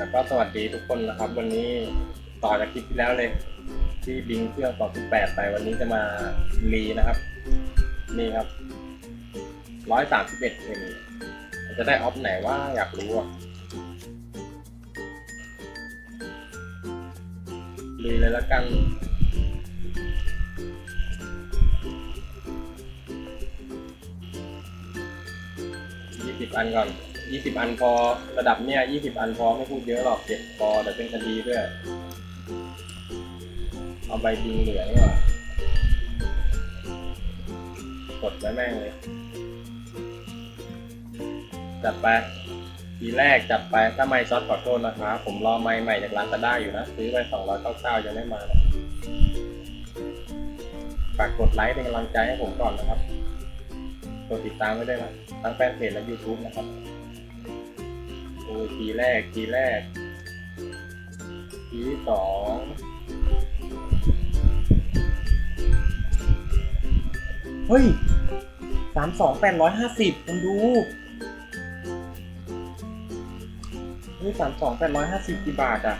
แล้วก็สวัสดีทุกคนนะครับ วันนี้ต่อจากคลิปที่แล้วเลย ที่บิงเครื่อง2.8ไปวันนี้จะมารีนะครับ นี่ครับ131เองมันจะได้ออฟไหนว่าอยากรู้อะรีเลยแล้วกันยี่สิบอันก่อน ยี่สิบอันพอระดับเนี้ยยี่สิบอันพอไม่พูดเยอะหรอกเก็บพอเดี๋ยวเป็นคดีด้วยเอาใบบิงเหลืองดีกว่ากดไว้แม่งเลย จัดไปทีแรกจัดไปถ้าไม่ช็อตขอโทษนะครับผมรอไม้ใหม่จากร้านตาด้อยู่นะ ซื้อไปสองร้อยเก้าเก้ายังไม่มานะฝากกดไลค์เป็นกำลังใจให้ผมก่อนนะครับ กดติดตามไว้ด้วยนะทั้งแฟนเพจและ YouTube นะครับ โอ้ยทีแรกทีแรก ทีที่สองเฮ้ยสามสองแปดร้อยห้าสิบคุณดูนี่สามสองแปดร้อยห้าสิบกี่บาทอะ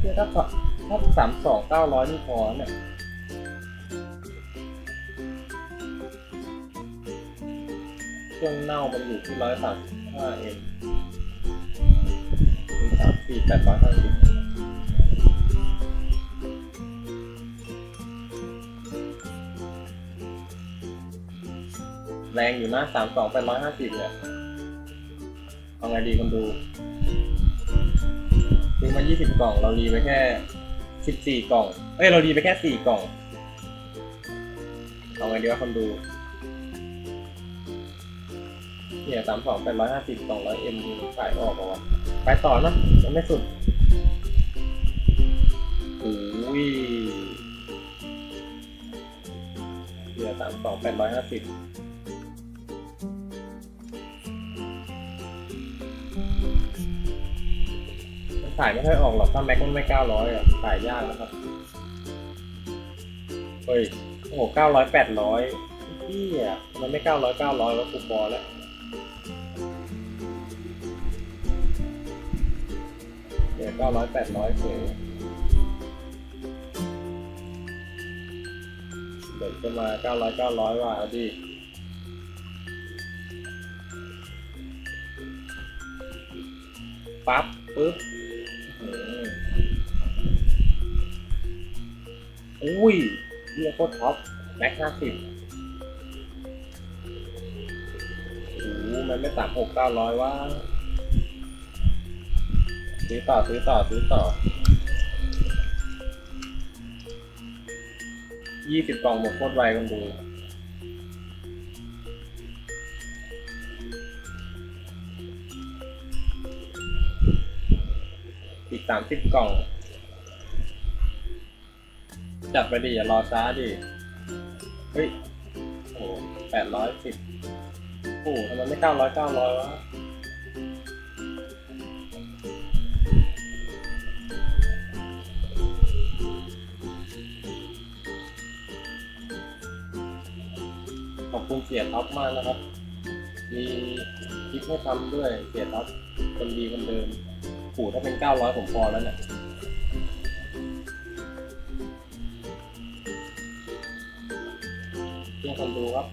เนี่ยถ้าถ้าสามสองเก้าร้อยนี่พอเนี่ย เครื่องเน่ามันอยู่ที่ร้อยสามสิบห้าเองมีสามสี่แปดร้อยห้าสิบแรงอยู่นะสามสองแปดร้อยห้าสิบเนี่ยเอาไงดีคนดูซื้อมายี่สิบกล่องเรารีไปแค่สิบสี่กล่อง เอ้ย เรารีไปแค่สี่กล่อง เอาไงดีวะคนดู เนี่ยสามสองแปดร้อยห้าสิบสองร้อยเอ็มขายออกป่าวะไปต่อเนะยังไม่สุดโอ้ยเนี่ยสามสองแปดร้อยห้าสิบขายไม่ค่อยออกหรอกถ้าแม็กมันไม่เก้าร้อยอะขายยากนะครับ เฮ้ย โอ้โหเก้าร้อยแปดร้อยพี่อะมันไม่เก้าร้อยเก้าร้อยแล้วคูปอแล้ว ก้าร้อยแปดร้อยเฉยเดี๋ยวจะมาเก้าร้อยเก้าร้อยว่าดิปั๊บปึ๊บอุ้ยเรียกโคตรท็อปแม็กห้าสิบโอ้โหมันไม่ต่ำหกเก้าร้อยวะ ซื้อต่อซื้อต่อซื้อต่อยี่สิบกล่องหมดโคตรไวกันดูอีกสามสิบกล่อง จัดไปดิอย่ารอช้าดิ เฮ้ย โอ้แปดร้อยสิบโอ้ทำไมไม่เก้าร้อยเก้าร้อยวะ สียท็อปมากนะครับ มีคลิปให้ทำด้วยเสียท็อปคนดีคนเดิมปู่ถ้าเป็นเก้าร้อยผมพอแล้วเนี่ยเพื่อคนดูครับ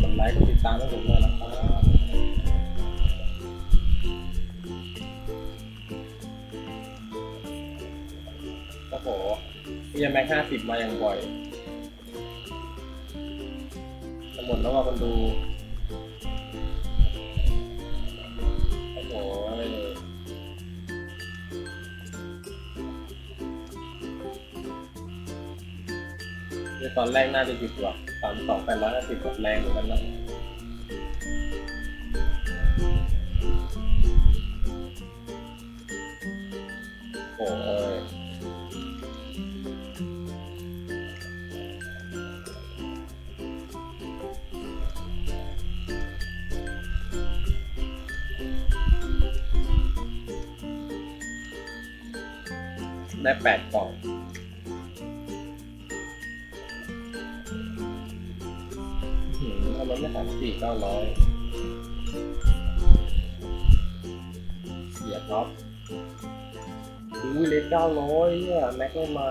กดไลค์กดติดตามให้ผมด้วยนะครับ อ้โหพี่ยังแม็กห้าสิบมาอย่างบ่อยจะหมดแล้วว่าคนดู โอ้โหเนี่ยตอนแรกน่าจะหยุดว่ะสามสองแปดร้อยห้าสิบกดแรงเหมือนกันนะโอ้ย ได้แปดกล่องเอามันไม่สามสี่เก้าร้อยเสียท็อบอุ้ยเลทเก้าร้อยเนี่ยแม็กไม่มา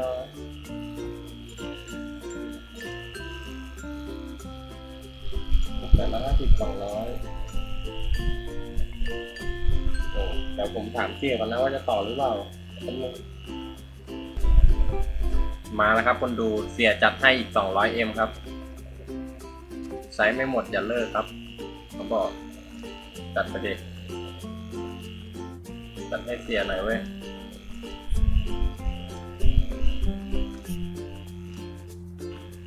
แต่ละห้าสิบสองร้อยโอ้แต่ผมถามเจี๊ยก่อนนะว่าจะต่อหรือเปล่า มาแล้วครับคนดูเสียจัดให้อีก 200M ครับใช้ไม่หมดอย่าเลิกครับเขาบอกจัดไปเด็กจัดให้เสียหน่อยเว้ย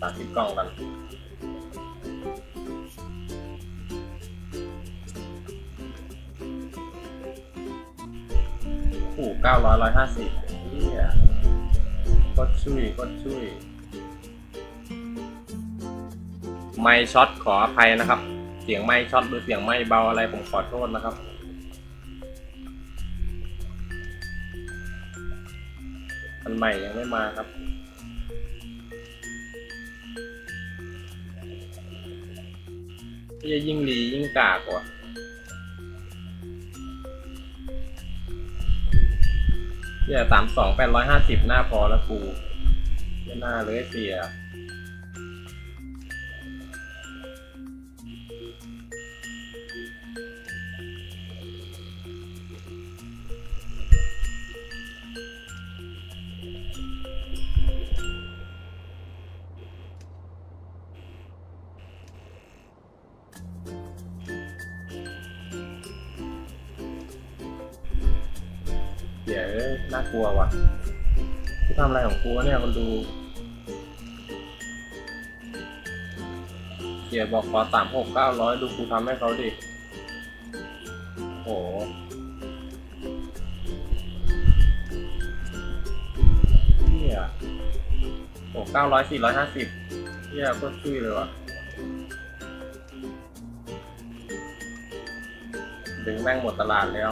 สามสิบกล่องกันโอ้เก้าร้อยร้อยห้าสิบเฮีย ก็ช่วยก็ช่วย ไม่ช็อตขออภัยนะครับ เสียงไม่ช็อตหรือเสียงไม่เบาอะไรผมขอโทษนะครับอันใหม่ยังไม่มาครับจะยิ่งรียิ่งกากว่ะ เนี่ยสามสองแปดร้อยห้าสิบหน้าพอแล้วกูไม่น่าเลยเสีย เดี๋ยวน่ากลัวว่ะที่ทำอะไรของกูวะเนี่ยคนดูเดี๋ยวบอกขอสามหกเก้าร้อยดูกูทำให้เขาดิ โอ้โหเฮียโอ้เก้าร้อยสี่ร้อยห้าสิบเฮียโคตรช่วยเลยว่ะดึงแม่งหมดตลาดแล้ว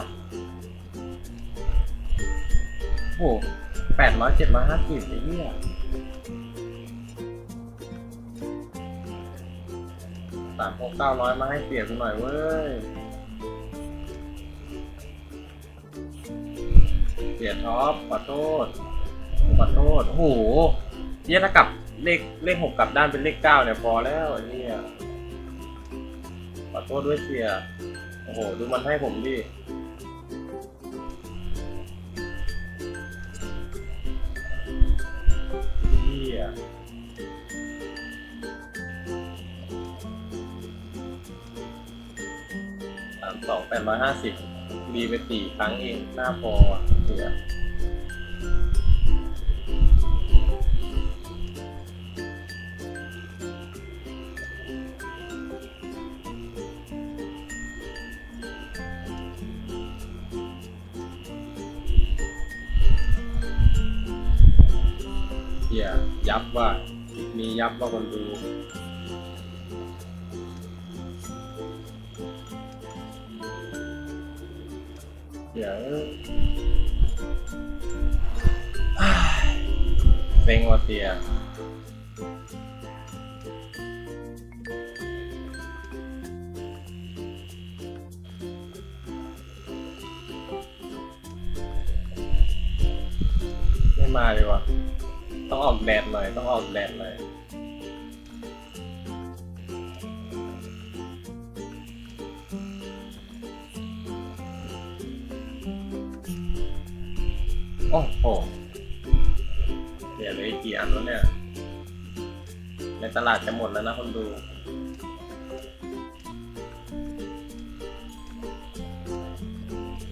โอ้แปดร้อยเจ็ดร้อยห้าสิบไอ้เหี้ยสามหกเก้าร้อยมาให้เสียกูหน่อยเว้ยเสียท็อปขอโทษขอโทษโอ้โหเหี้ยถ้ากลับเลขเลขหกกลับด้านเป็นเลขเก้าเนี่ยพอแล้วไอ้เหี้ยขอโทษด้วยเสีย โอ้โห ดูมันให้ผมดิ ยสามสองแปดร้อยห้าสิบมีไปสี่ครั้งเองหน้าพอเสีย เฮียยับว่ามียับว่าคนดูเดี๋ยวเซ็งว่ะเสียไม่มาเลยวะ ต้องออกแดดหน่อย ต้องออกแดดหน่อยโอ้โหเดี๋ยวเลยกี่อันแล้วเนี่ย ในตลาดจะหมดแล้วนะคนดู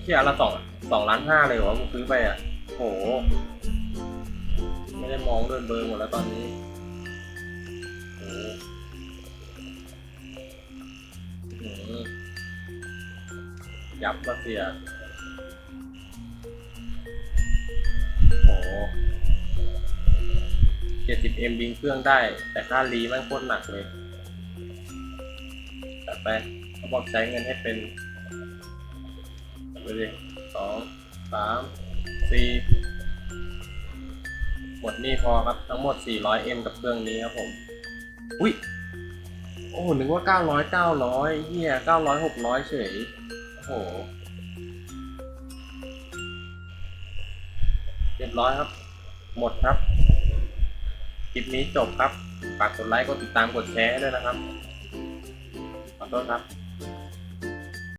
เที่ยละสองสองล้านห้าเลยเหรอกูซื้อไปอะ โห ไม่ได้มองเดินเบอร์หมดแล้วตอนนี้โอ้อื้อหือยับละเสีย โอ้เจ็ดสิบเอ็มบิงเครื่องได้ แต่ค่ารีม่งโคตรหนักเลยแต่ไปเขาบอกใช้เงินให้เป็นไปดิสองสามสี่ มดหนี่พอครับทั้งหมด 400M กับเครื่องนี้ครับผม อุ้ยโโอ้โห นึกว่าเก้าร้อยเก้าร้อยเฮียเก้าร้อยหกร้อยเฉย โอ้โหเรียบร้อยครับ หมดครับ คลิปนี้จบครับ ฝากกดไลค์ กดติดตาม กดแชร์ให้ด้วยนะครับ ขอโทษครับ